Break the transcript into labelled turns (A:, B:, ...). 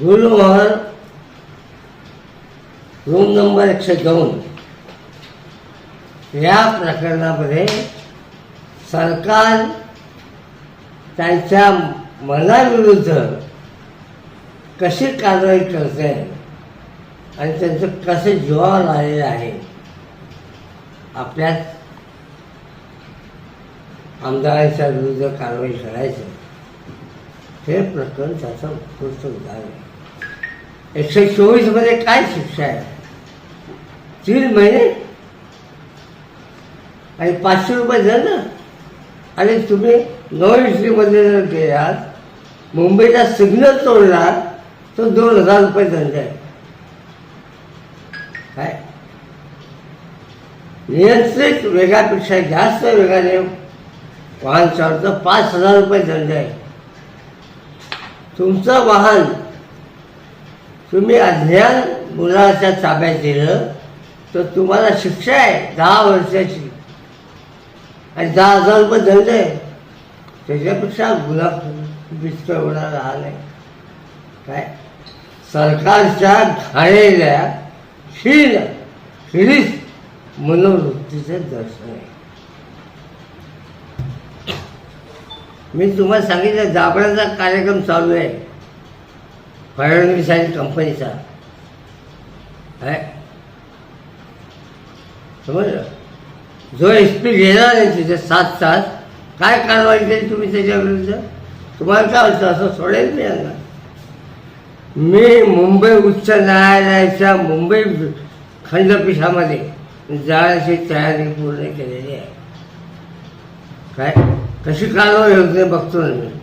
A: गुलमोहर room number एकशे दोन. या प्रकरणामध्ये सरकार त्यांच्या मनाविरुद्ध कशी कारवाई करते आणि त्यांचं कसं जीवावर आलेलं आहे आपल्या आमदारांच्या विरुद्ध कारवाई करायचं. हे प्रकरण त्याचं उत्कृष्ट उदाहरण आहे. एकशे चोवीसमध्ये काय शिक्षा आहे? तीन महिने? आणि पाचशे रुपये झालं आणि तुम्ही नऊ हिस्ट्रीमध्ये जर गेलात मुंबईचा सिग्नल तोडला तर दोन हजार रुपये दंड आहे काय? नियंत्रित वेगापेक्षा जास्त वेगाने वाहन चालवतं पाच हजार रुपये दंड आहे. तुमचं वाहन तुम्ही अज्ञान मुलाच्या ताब्यात दिलं तर तुम्हाला शिक्षा आहे दहा वर्षाची. आणि दहा हजार रुपये दंड आहे. त्याच्यापेक्षा गुलाब विस्त एवढा राहा नाही. काय? सरकारच्या घाणेल्या शील शिरीष मनोवृत्तीचं दर्शन आहे. मी तुम्हाला सांगितलं जाबराचा कार्यक्रम चालू आहे. फडणवीस आणि कंपनीचा. आहे. समजलं? जो एस पी घेणार आहे तिथे सात तास काय कारवाई केली तुम्ही त्याच्याविरुद्ध तुम्हाला काय होतं असं सोडेल मी यांना? मी मुंबई उच्च न्यायालयाच्या मुंबई खंडपीठामध्ये जाण्याची तयारी पूर्ण केलेली आहे. काय? कशी कारवाई होते बघतो मी.